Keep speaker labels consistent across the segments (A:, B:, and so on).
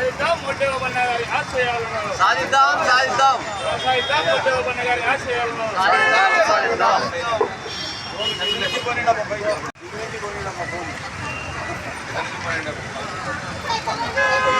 A: సాధిద్దాం ముడ్డేవన్న గారి ఆశయాలను.
B: సాధిద్దాం సాధిద్దాం.
A: సాధిద్దాం ముడ్డేవన్న గారి ఆశయాలను.
B: సాధిద్దాం సాధిద్దాం. జోహార్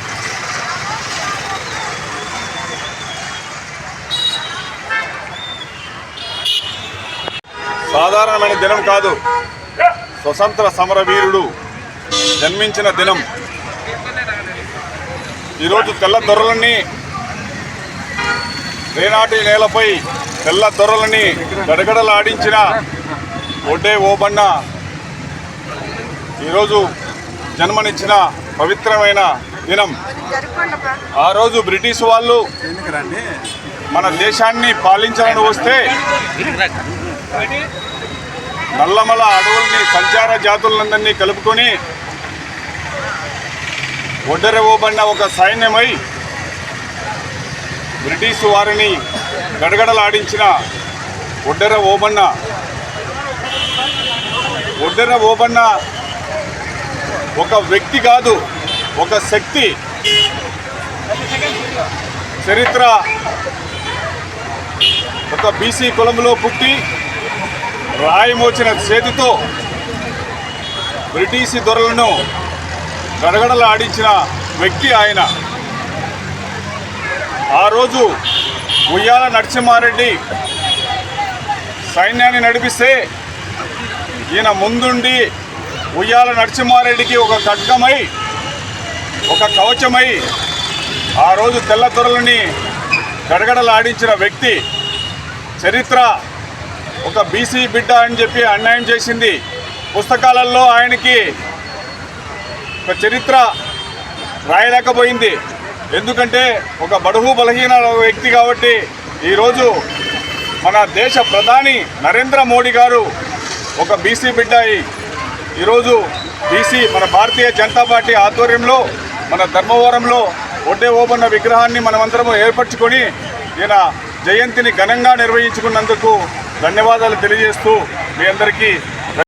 C: సాధారణమైన దినం కాదు. స్వతంత్ర సమరవీరుడు జన్మించిన దినం. ఈరోజు తెల్ల దొరలని రేనాటి నేలపై తెల్ల దొరలని గడగడలాడించిన ఒడ్డే ఓబన్న ఈరోజు జన్మనిచ్చిన పవిత్రమైన దినం. ఆ రోజు బ్రిటిష్ వాళ్ళు మన దేశాన్ని పాలించాలని వస్తే నల్లమల అడవుల్ని సంచార జాతులందరినీ కలుపుకొని ఒడ్డరెవ్వబడిన ఒక సైన్యమై బ్రిటిష్ వారిని గడగడలాడించిన ఒడ్డెర ఓబన్న ఒడ్డెర ఓబన్న ఒక వ్యక్తి కాదు ఒక శక్తి చరిత్ర ఒక బీసీ కులంలో పుట్టి రాయమోచిన చేతితో బ్రిటిష్ దొరలను గడగడలాడించిన వ్యక్తి ఆయన. ఆ రోజు ఉయ్యాల నరసింహారెడ్డి సైన్యాన్ని నడిపిస్తే ఈయన ముందుండి ఉయ్యాల నరసింహారెడ్డికి ఒక ఖడ్గమై ఒక కవచమై ఆ రోజు తెల్ల దొరలని గడగడలాడించిన వ్యక్తి చరిత్ర ఒక బీసీ బిడ్డ అని చెప్పి అన్యాయం చేసింది. పుస్తకాలలో ఆయనకి ఒక చరిత్ర రాయలేకపోయింది. ఎందుకంటే ఒక బడుగు బలహీన వ్యక్తి కాబట్టి ఈరోజు మన దేశ ప్రధాని నరేంద్ర మోడీ గారు ఒక బీసీ బిడ్డ ఈరోజు బీసీ మన భారతీయ జనతా పార్టీ ఆధ్వర్యంలో మన ధర్మవరంలో ఒడ్డే ఓబన్న విగ్రహాన్ని మనమందరము ఏర్పరచుకొని ఈయన జయంతిని ఘనంగా నిర్వహించుకున్నందుకు ధన్యవాదాలు తెలియజేస్తూ మీ అందరికీ